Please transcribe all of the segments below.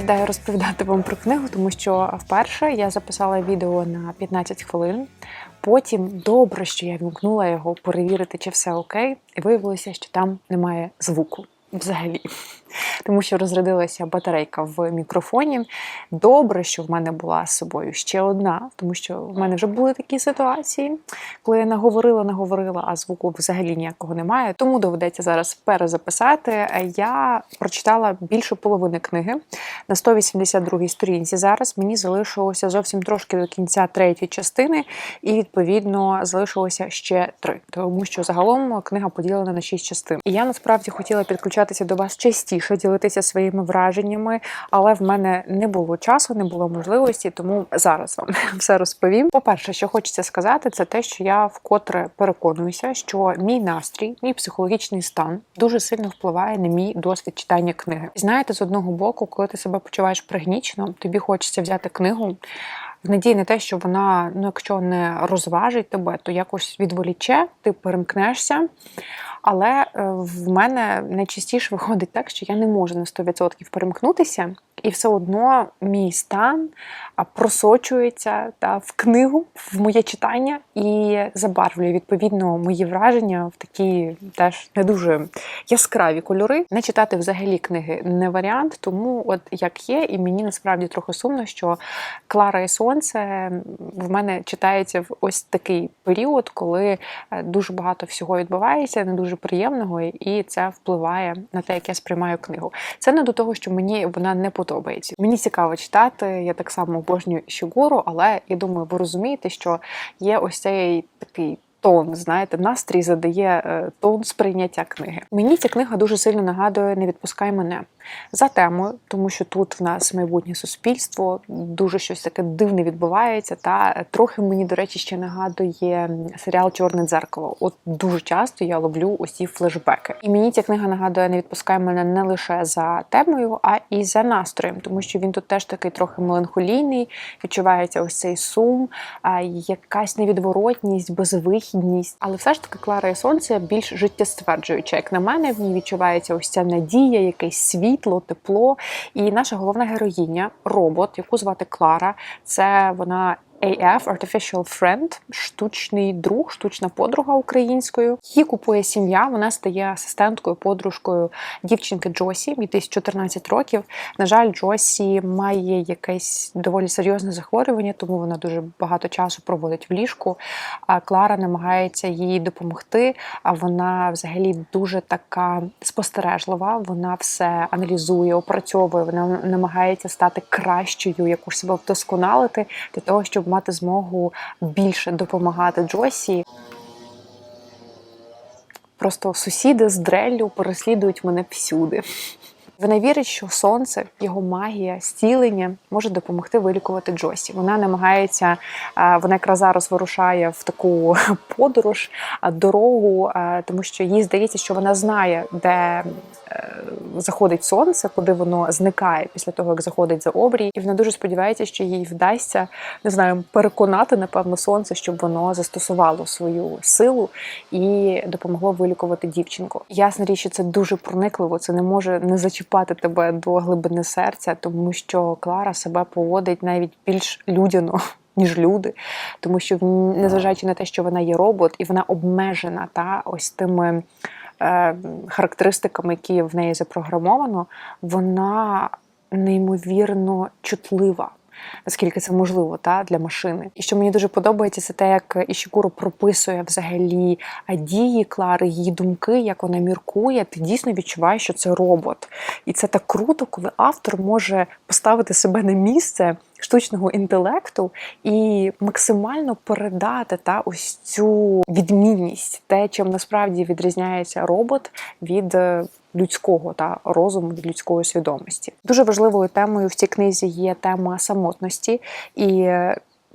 сідаю розповідати вам про книгу, тому що вперше я записала відео на 15 хвилин. Потім добре, що я вімкнула його перевірити, чи все окей, і виявилося, що там немає звуку взагалі. Тому що розрядилася батарейка в мікрофоні. Добре, що в мене була з собою ще одна, тому що в мене вже були такі ситуації, коли я наговорила, наговорила, а звуку взагалі ніякого немає. Тому доведеться зараз перезаписати. Я прочитала більше половини книги на 182-й сторінці. Зараз мені залишилося зовсім трошки до кінця третьої частини, і відповідно залишилося ще три, тому що загалом книга поділена на шість частин. І я насправді хотіла підключатися до вас частіше, ділитися своїми враженнями, але в мене не було часу, не було можливості, тому зараз вам все розповім. По-перше, що хочеться сказати, це те, що я вкотре переконуюся, що мій настрій, мій психологічний стан дуже сильно впливає на мій досвід читання книги. Знаєте, з одного боку, коли ти себе почуваєш пригнічено, тобі хочеться взяти книгу. В надії на те, що вона, ну якщо не розважить тебе, то якось відволіче, ти перемкнешся. Але е, в мене найчастіше виходить так, що я не можу на 100% перемкнутися, і все одно мій стан просочується та, в книгу, в моє читання і забарвлює відповідно мої враження в такі теж не дуже яскраві кольори. Не читати взагалі книги не варіант, тому от як є, і мені насправді трохи сумно, що Клара і Сонце в мене читається в ось такий період, коли е, дуже багато всього відбувається, не дуже приємного, і це впливає на те, як я сприймаю книгу. Це не до того, що мені вона не подобається. Мені цікаво читати. Я так само обожнюю Щегуру, але я думаю, ви розумієте, що є ось цей такий. Тон, знаєте, настрій задає е, тон сприйняття книги. Мені ця книга дуже сильно нагадує Не відпускай мене за темою, тому що тут в нас майбутнє суспільство, дуже щось таке дивне відбувається. Та трохи мені, до речі, ще нагадує серіал Чорне дзеркало. От дуже часто я ловлю усі флешбеки. І мені ця книга нагадує Не відпускай мене не лише за темою, а і за настроєм, тому що він тут теж такий трохи меланхолійний, відчувається ось цей сум, якась невідворотність, безвихідність. Але все ж таки Клара і Сонце більш життєстверджуюча. Як на мене, в ній відчувається ось ця надія, якийсь світ світло, тепло. І наша головна героїня, робот, яку звати Клара, це вона AF Artificial Friend, штучний друг, штучна подруга українською. Її купує сім'я. Вона стає асистенткою, подружкою дівчинки Джосі, їй десь 14 років. На жаль, Джосі має якесь доволі серйозне захворювання, тому вона дуже багато часу проводить в ліжку. А Клара намагається їй допомогти. А вона взагалі дуже така спостережлива. Вона все аналізує, опрацьовує. Вона намагається стати кращою, якусь себе вдосконалити для того, щоб мати змогу більше допомагати Джосі. Просто сусіди з дреллю переслідують мене всюди. Вона вірить, що сонце, його магія, зцілення може допомогти вилікувати Джосі. Вона намагається, вона якраз зараз вирушає в таку подорож, дорогу, тому що їй здається, що вона знає, де е, заходить сонце, куди воно зникає після того, як заходить за обрій. І вона дуже сподівається, що їй вдасться не знаю, переконати напевно сонце, щоб воно застосувало свою силу і допомогло вилікувати дівчинку. Ясна річ, що це дуже проникливо, це не може не зачіпати чіпати тебе до глибини серця, тому що Клара себе поводить навіть більш людяно. Ніж люди, тому що незважаючи на те, що вона є робот, і вона обмежена та ось тими е, характеристиками, які в неї запрограмовано, вона неймовірно чутлива наскільки це можливо та для машини. І що мені дуже подобається, це те, як Ішікуро прописує взагалі дії Клари, її думки, як вона міркує. Ти дійсно відчуваєш, що це робот. І це так круто, коли автор може поставити себе на місце. Штучного інтелекту і максимально передати та ось цю відмінність, те, чим насправді відрізняється робот від людського та розуму від людської свідомості. Дуже важливою темою в цій книзі є тема самотності і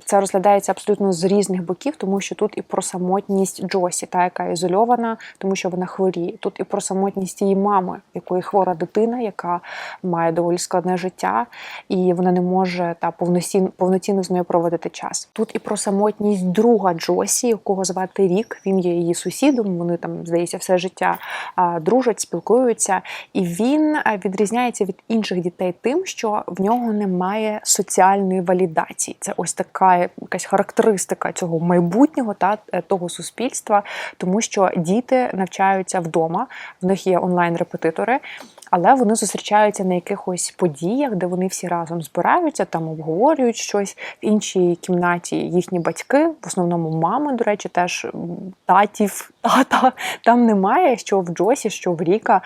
це розглядається абсолютно з різних боків, тому що тут і про самотність Джосі, та яка ізольована, тому що вона хворіє. Тут і про самотність її мами, якої хвора дитина, яка має доволі складне життя, і вона не може та повноцінно, повноцінно з нею проводити час. Тут і про самотність друга Джосі, якого звати Рік. Він є її сусідом. Вони там здається все життя дружать, спілкуються, і він відрізняється від інших дітей тим, що в нього немає соціальної валідації. Це ось така якась характеристика цього майбутнього та е, того суспільства, тому що діти навчаються вдома, в них є онлайн-репетитори. Але вони зустрічаються на якихось подіях, де вони всі разом збираються, там обговорюють щось в іншій кімнаті. Їхні батьки, в основному мами, до речі, теж татів, тата там немає. Що в Джосі, що в Ріка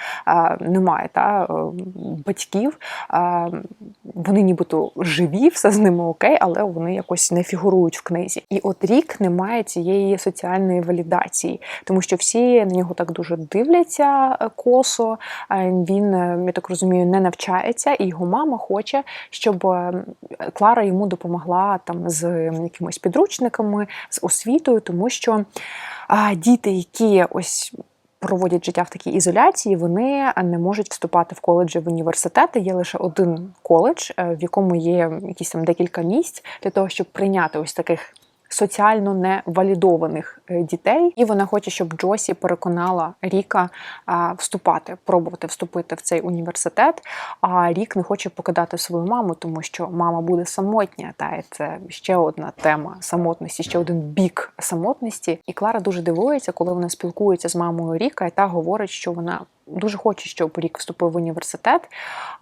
немає та е, батьків. Вони нібито живі, все з ними окей, але вони якось не фігурують в книзі. І от рік не має цієї соціальної валідації, тому що всі на нього так дуже дивляться е, косо. а Е, я так розумію, не навчається, і його мама хоче, щоб е, Клара йому допомогла там з якимись підручниками, з освітою, тому що а, діти, які ось проводять життя в такій ізоляції, вони не можуть вступати в коледжі в університети. Є лише один коледж, е, в якому є якісь там декілька місць для того, щоб прийняти ось таких. Соціально невалідованих е, дітей, і вона хоче, щоб Джосі переконала Ріка вступати, пробувати вступити в цей університет. А Рік не хоче покидати свою маму, тому що мама буде самотня. Та і це ще одна тема самотності, ще один бік самотності. І Клара дуже дивується, коли вона спілкується з мамою Ріка, і та говорить, що вона дуже хоче, щоб рік вступив в університет.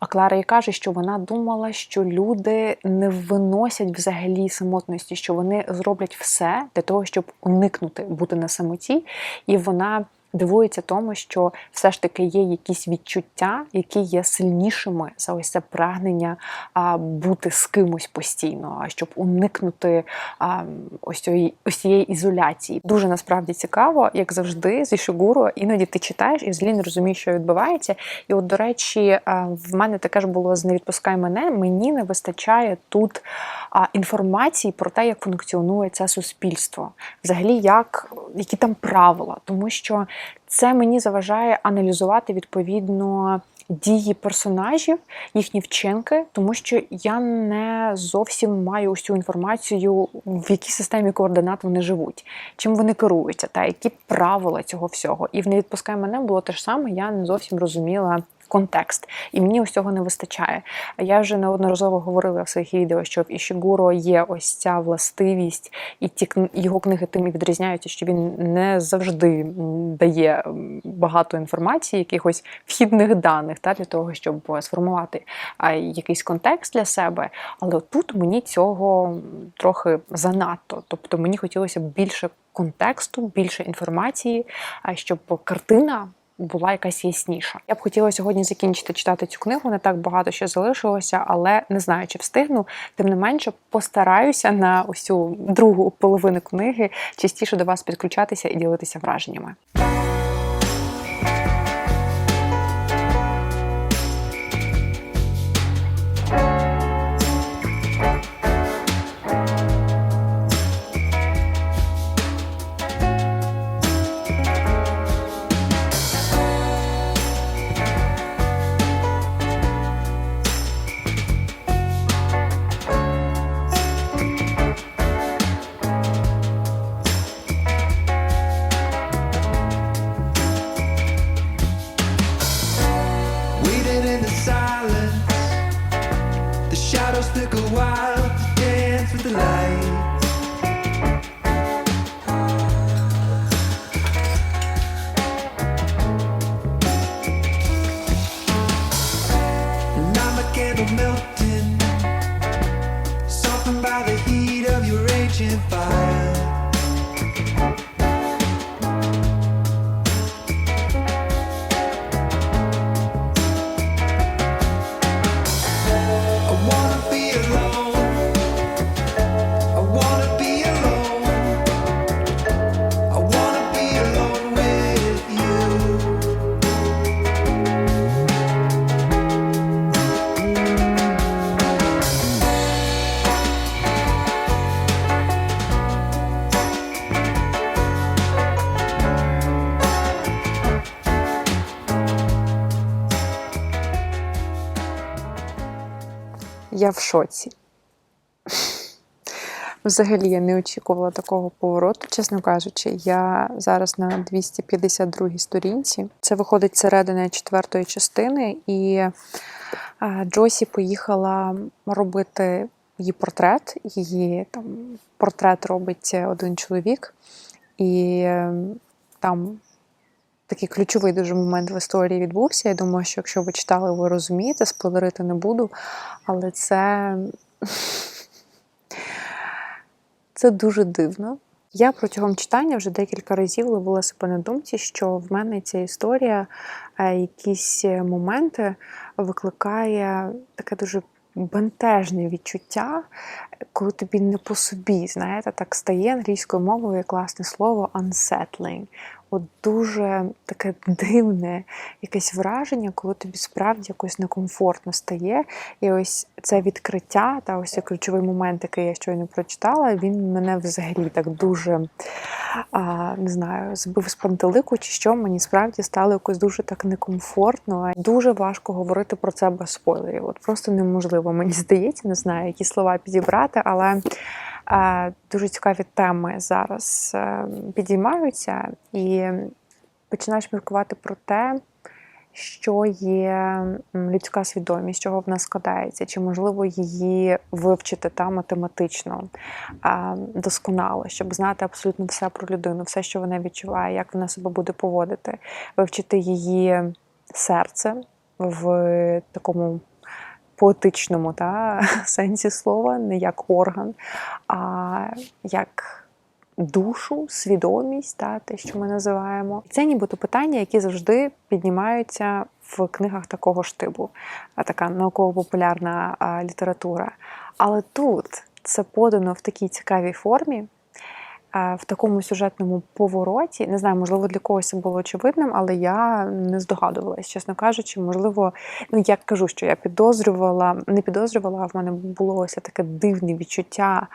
А Клара їй каже, що вона думала, що люди не виносять взагалі самотності, що вони зроблять все для того, щоб уникнути бути на самоті, і вона. Дивується тому, що все ж таки є якісь відчуття, які є сильнішими за ось це прагнення бути з кимось постійно, а щоб уникнути ось цієї ось цієї ізоляції. Дуже насправді цікаво, як завжди, зі Шигуру іноді ти читаєш і взагалі не розумієш, що відбувається. І, от, до речі, в мене таке ж було з не відпускай мене. Мені не вистачає тут інформації про те, як функціонує це суспільство, взагалі, як які там правила, тому що це мені заважає аналізувати відповідно дії персонажів, їхні вчинки, тому що я не зовсім маю усю інформацію, в якій системі координат вони живуть, чим вони керуються, та які правила цього всього. І в не відпускай мене було те ж саме, я не зовсім розуміла. Контекст, і мені ось цього не вистачає. Я вже неодноразово говорила в своїх відео, що в Ішігуро є ось ця властивість, і ті його книги тим і відрізняються, що він не завжди дає багато інформації, якихось вхідних даних та для того, щоб сформувати якийсь контекст для себе. Але тут мені цього трохи занадто. Тобто мені хотілося б більше контексту, більше інформації, щоб картина була якась ясніша. Я б хотіла сьогодні закінчити читати цю книгу. Не так багато ще залишилося, але не знаю, чи встигну. Тим не менше, постараюся на цю другу половину книги частіше до вас підключатися і ділитися враженнями. Shadows took a while to dance with the light. Я в шоці. Взагалі я не очікувала такого повороту, чесно кажучи. Я зараз на 252 сторінці. Це виходить середина четвертої частини, і Джосі поїхала робити її портрет. Її там портрет робить один чоловік, і е, там. Такий ключовий дуже момент в історії відбувся. Я думаю, що якщо ви читали, ви розумієте, спойлерити не буду. Але це це дуже дивно. Я протягом читання вже декілька разів ловила себе на думці, що в мене ця історія е, якісь моменти викликає таке дуже бентежне відчуття, коли тобі не по собі, знаєте, так стає англійською мовою класне слово unsettling от дуже таке дивне якесь враження, коли тобі справді якось некомфортно стає. І ось це відкриття, та ось цей ключовий момент, який я щойно прочитала, він мене взагалі так дуже а, не знаю, збив з пантелику, чи що мені справді стало якось дуже так некомфортно. Дуже важко говорити про це без спойлерів. От просто неможливо, мені здається, не знаю, які слова підібрати, але. Дуже цікаві теми зараз е, підіймаються, і починаєш міркувати про те, що є людська свідомість, чого в нас складається, чи можливо її вивчити та математично досконало, щоб знати абсолютно все про людину, все, що вона відчуває, як вона себе буде поводити, вивчити її серце в такому поетичному та, сенсі слова, не як орган, а як душу, свідомість, та, те, що ми називаємо. Це нібито питання, які завжди піднімаються в книгах такого ж типу, така науково-популярна література. Але тут це подано в такій цікавій формі в такому сюжетному повороті. Не знаю, можливо, для когось було очевидним, але я не здогадувалась, чесно кажучи, можливо, ну я кажу, що я підозрювала, не підозрювала, а в мене було ось таке дивне відчуття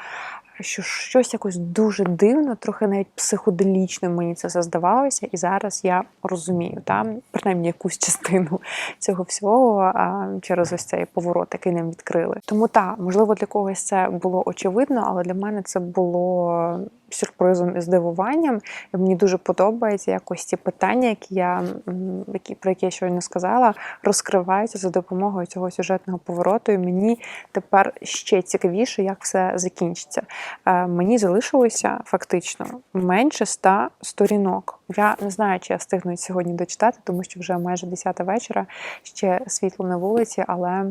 що щось якось дуже дивно, трохи навіть психоделічно мені це здавалося, і зараз я розумію, там принаймні якусь частину цього всього а, через ось цей поворот, який нам відкрили. Тому так, можливо, для когось це було очевидно, але для мене це було сюрпризом і здивуванням. Мені дуже подобається якось ці питання, які я які про які я щойно сказала, розкриваються за допомогою цього сюжетного повороту. І мені тепер ще цікавіше, як все закінчиться. Е, мені залишилося фактично менше ста сторінок. Я не знаю, чи я встигну сьогодні дочитати, тому що вже майже 10 вечора ще світло на вулиці, але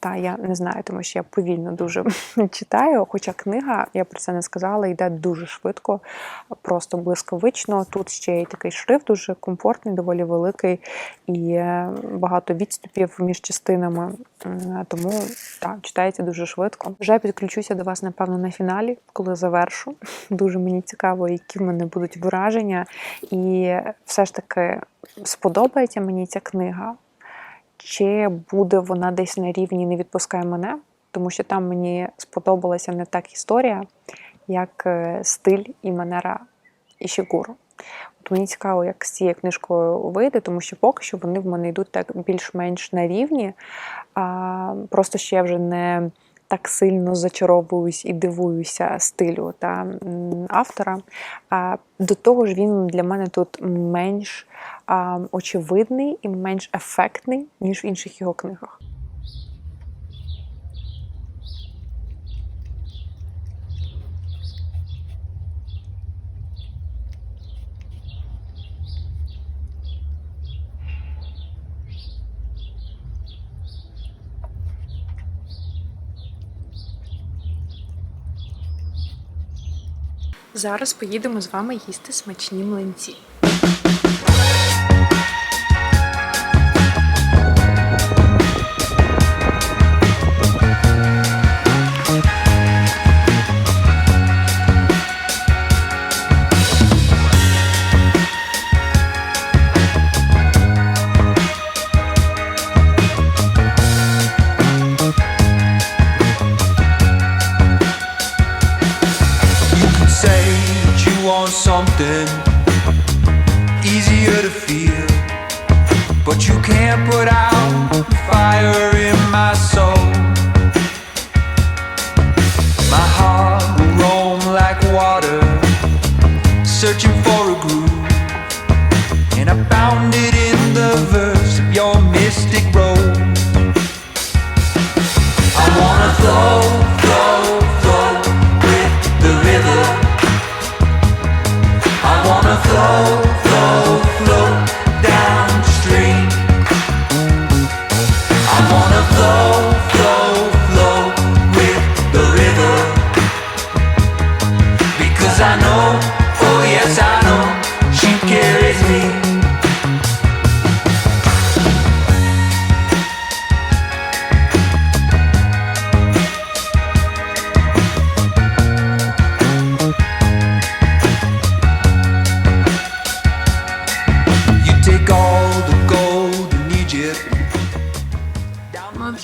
та я не знаю, тому що я повільно дуже читаю. Хоча книга, я про це не сказала, йде дуже швидко, просто блискавично. Тут ще й такий шрифт, дуже комфортний, доволі великий і багато відступів між частинами. Тому так, читається дуже швидко. Вже підключуся до вас, напевно, на фіналі, коли завершу. Дуже мені цікаво, які в мене будуть враження. І все ж таки сподобається мені ця книга, чи буде вона десь на рівні не відпускай мене, тому що там мені сподобалася не так історія, як е, стиль і манера Ішігуру. От Мені цікаво, як з цією книжкою вийде, тому що поки що вони в мене йдуть так більш-менш на рівні. А, Просто ще я вже не так сильно зачаровуюсь і дивуюся стилю та автора. До того ж, він для мене тут менш очевидний і менш ефектний, ніж в інших його книгах. Зараз поїдемо з вами їсти смачні млинці.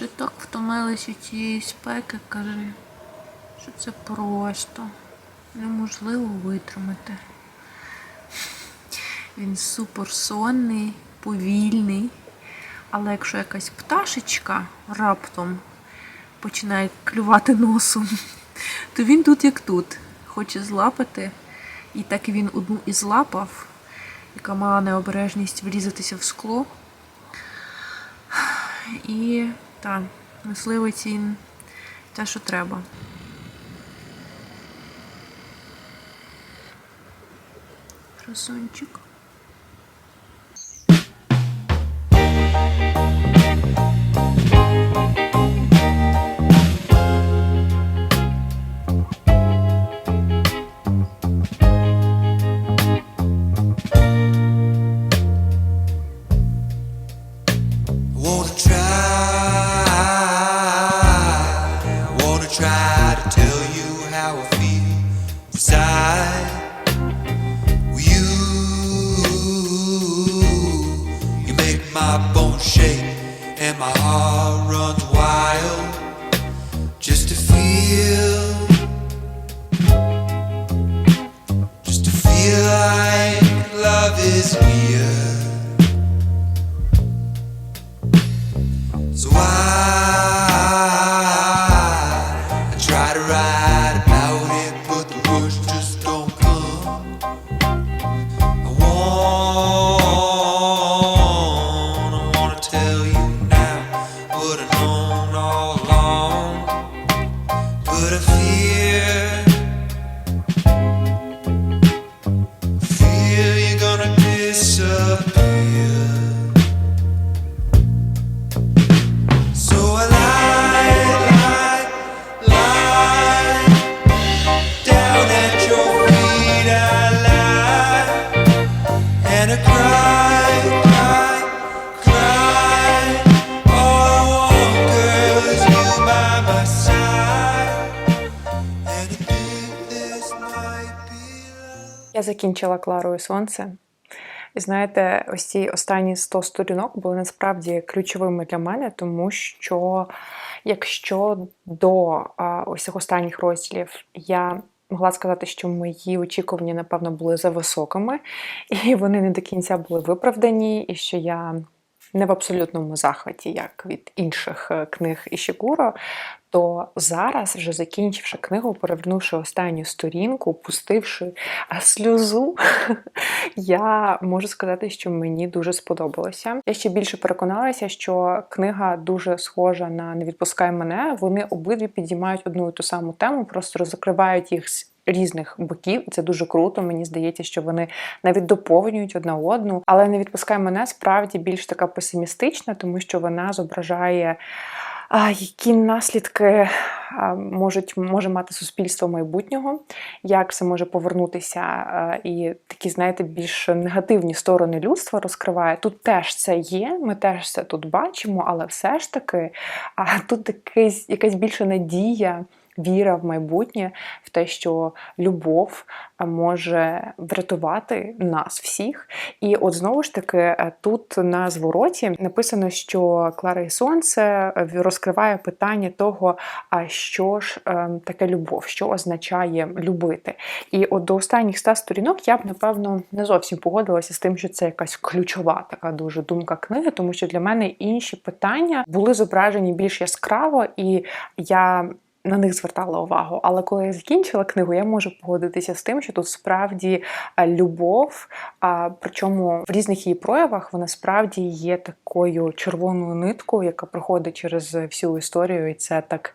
Вже так втомилися цієї спеки, кажи, що це просто неможливо витримати. Він суперсонний, повільний, але якщо якась пташечка раптом починає клювати носом, то він тут як тут, хоче злапати. І так він одну і злапав, яка мала необережність врізатися в скло. І так, мисливець те, що треба. Красунчик. Закінчила Кларою Сонце. І знаєте, ось ці останні 100 сторінок були насправді ключовими для мене, тому що якщо до ось цих останніх розділів я могла сказати, що мої очікування, напевно, були зависокими, і вони не до кінця були виправдані, і що я не в абсолютному захваті, як від інших е, книг Ішігуро, то зараз, вже закінчивши книгу, перевернувши останню сторінку, пустивши сльозу, я можу сказати, що мені дуже сподобалося. Я ще більше переконалася, що книга дуже схожа на Не відпускай мене. Вони обидві підіймають одну і ту саму тему, просто розкривають їх з різних боків. Це дуже круто. Мені здається, що вони навіть доповнюють одна одну. Але не відпускай мене справді більш така песимістична, тому що вона зображає. А які наслідки можуть може мати суспільство майбутнього, як це може повернутися, і такі, знаєте, більш негативні сторони людства розкриває. Тут теж це є, ми теж це тут бачимо, але все ж таки а, тут якась, якась більша надія. Віра в майбутнє, в те, що любов може врятувати нас всіх. І от знову ж таки, е, тут на звороті написано, що Клара і Сонце е, розкриває питання того, а що ж е, таке любов, що означає любити. І от до останніх ста сторінок я б, напевно, не зовсім погодилася з тим, що це якась ключова така дуже думка книги, тому що для мене інші питання були зображені більш яскраво, і я на них звертала увагу. Але коли я закінчила книгу, я можу погодитися з тим, що тут справді е, любов, а причому в різних її проявах вона справді є такою червоною ниткою, яка проходить через всю історію, і це так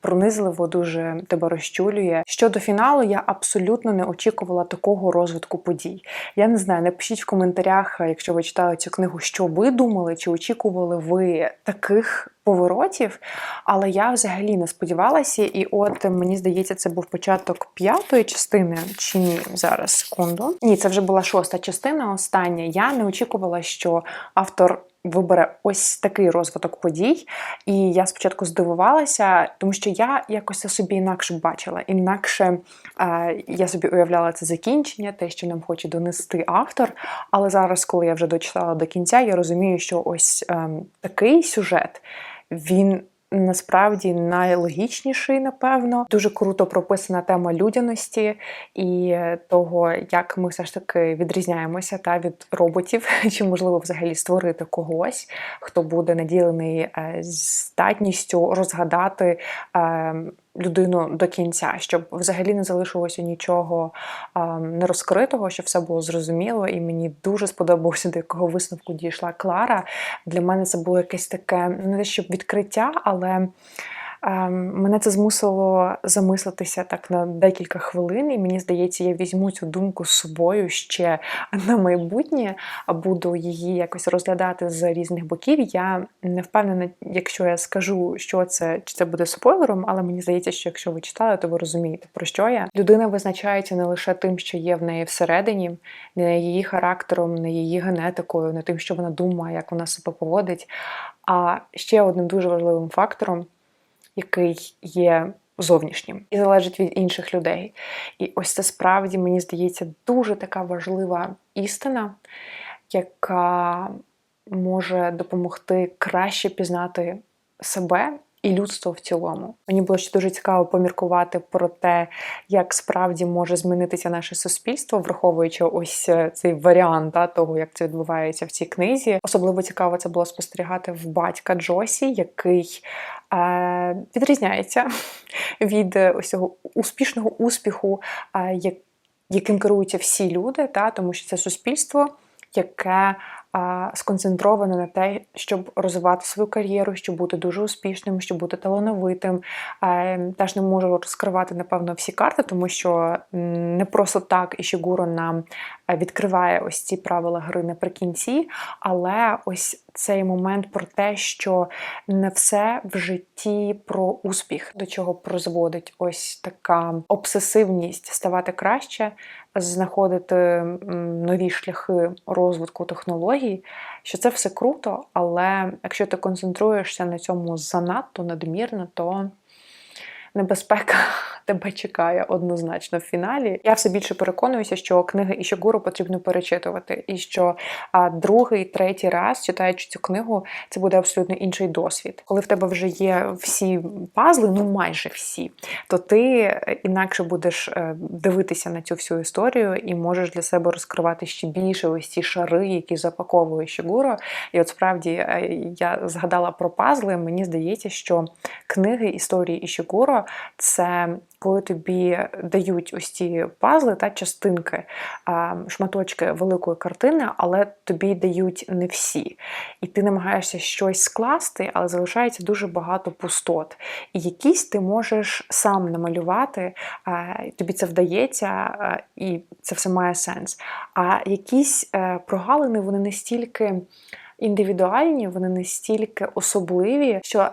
пронизливо дуже тебе розчулює. Щодо фіналу, я абсолютно не очікувала такого розвитку подій. Я не знаю, напишіть в коментарях, е, якщо ви читали цю книгу, що ви думали, чи очікували ви таких поворотів. Але я взагалі не сподівалася, і от мені здається, це був початок п'ятої частини, чи ні? Зараз секунду. Ні, це вже була шоста частина. Остання. Я не очікувала, що автор. Вибере ось такий розвиток подій, і я спочатку здивувалася, тому що я якось це собі інакше бачила. Інакше е, я собі уявляла це закінчення, те, що нам хоче донести автор. Але зараз, коли я вже дочитала до кінця, я розумію, що ось е, такий сюжет він насправді найлогічніший, напевно. Дуже круто прописана тема людяності і того, як ми все ж таки відрізняємося та від роботів, чи можливо взагалі створити когось, хто буде наділений е, здатністю розгадати. Людину до кінця, щоб взагалі не залишилося нічого а, нерозкритого, щоб все було зрозуміло, і мені дуже сподобалося, до якого висновку дійшла Клара. Для мене це було якесь таке не те, щоб відкриття, але мене це змусило замислитися так на декілька хвилин, і мені здається, я візьму цю думку з собою ще на майбутнє, а буду її якось розглядати з різних боків. Я не впевнена, якщо я скажу, що це, чи це буде спойлером, але мені здається, що якщо ви читали, то ви розумієте, про що я. Людина визначається не лише тим, що є в неї всередині, не її характером, не її генетикою, не тим, що вона думає, як вона себе поводить. А ще одним дуже важливим фактором, який є зовнішнім і залежить від інших людей. І ось це справді, мені здається, дуже така важлива істина, яка може допомогти краще пізнати себе. І людство в цілому. Мені було ще дуже цікаво поміркувати про те, як справді може змінитися наше суспільство, враховуючи ось е, цей варіант да, того, як це відбувається в цій книзі. Особливо цікаво це було спостерігати в батька Джосі, який е, відрізняється від ось цього успішного успіху, е, яким керуються всі люди, та, тому що це суспільство, яке а, сконцентроване на те, щоб розвивати свою кар'єру, щоб бути дуже успішним, щоб бути талановитим. Теж не можу розкривати, напевно, всі карти, тому що не просто так Ішігуро нам е, відкриває ось ці правила гри наприкінці, але ось цей момент про те, що не все в житті про успіх, до чого призводить ось така обсесивність ставати краще, знаходити нові шляхи розвитку технологій, що це все круто, але якщо ти концентруєшся на цьому занадто надмірно, то небезпека тебе чекає однозначно в фіналі. Я все більше переконуюся, що книги Ішігуру потрібно перечитувати, і що а, другий, третій раз, читаючи цю книгу, це буде абсолютно інший досвід. Коли в тебе вже є всі пазли, ну майже всі, то ти інакше будеш е, дивитися на цю всю історію і можеш для себе розкривати ще більше ось ці шари, які запаковує Ішігуро. І от справді е, я згадала про пазли. Мені здається, що книги історії Ішігуро це коли тобі дають ось ці пазли та частинки, шматочки великої картини, але тобі дають не всі. І ти намагаєшся щось скласти, але залишається дуже багато пустот. І якісь ти можеш сам намалювати, тобі це вдається, і це все має сенс. А якісь е, прогалини вони настільки індивідуальні, вони настільки особливі, що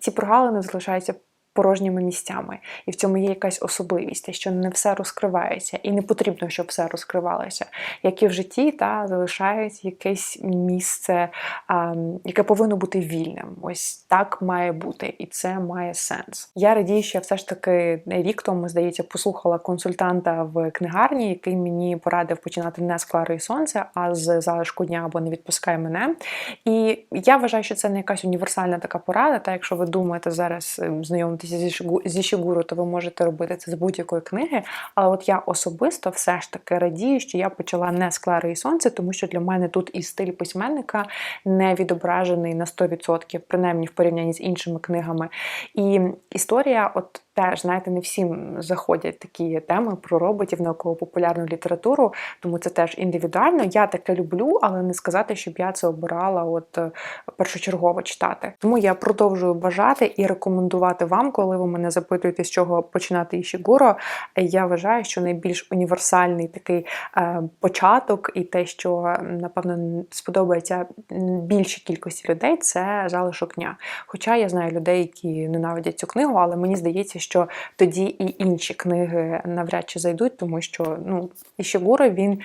ці прогалини залишаються порожніми місцями. І в цьому є якась особливість, що не все розкривається, і не потрібно, щоб все розкривалося. Як і в житті, та залишається якесь місце, а, яке повинно бути вільним. Ось так має бути, і це має сенс. Я радію, що я все ж таки рік тому, здається, послухала консультанта в книгарні, який мені порадив починати не з Клари і Сонця, а з залишку дня або не відпускай мене. І я вважаю, що це не якась універсальна така порада. Та якщо ви думаєте зараз ем, знайомитися знайомитися зі Шігуру, то ви можете робити це з будь-якої книги. Але от я особисто все ж таки радію, що я почала не з Клари і Сонце, тому що для мене тут і стиль письменника не відображений на 100%, принаймні в порівнянні з іншими книгами. І історія, от теж, знаєте, не всім заходять такі теми про роботів, науково-популярну літературу, тому це теж індивідуально. Я таке люблю, але не сказати, щоб я це обирала от е, першочергово читати. Тому я продовжую бажати і рекомендувати вам, коли ви мене запитуєте, з чого починати Ішігуро. Я вважаю, що найбільш універсальний такий е, початок, і те, що напевно сподобається більшій кількості людей, це залишок дня. Хоча я знаю людей, які ненавидять цю книгу, але мені здається, що тоді і інші книги навряд чи зайдуть, тому що ну Ішігура він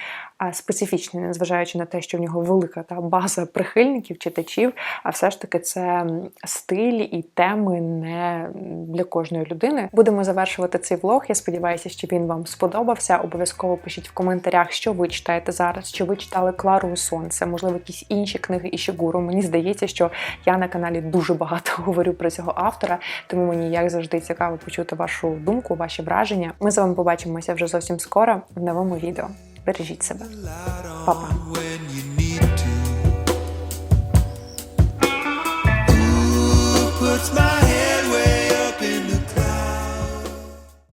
специфічний, незважаючи на те, що в нього велика та база прихильників, читачів, а все ж таки це стиль і теми не для кожної людини. Будемо завершувати цей влог. Я сподіваюся, що він вам сподобався. Обов'язково пишіть в коментарях, що ви читаєте зараз, чи ви читали Клару у Сонце, можливо, якісь інші книги Ішігуру. Мені здається, що я на каналі дуже багато говорю про цього автора, тому мені як завжди цікаво почути вашу думку, ваші враження. Ми з вами побачимося вже зовсім скоро в новому відео. Бережіть себе. light Па-па. on when you need to. Who puts my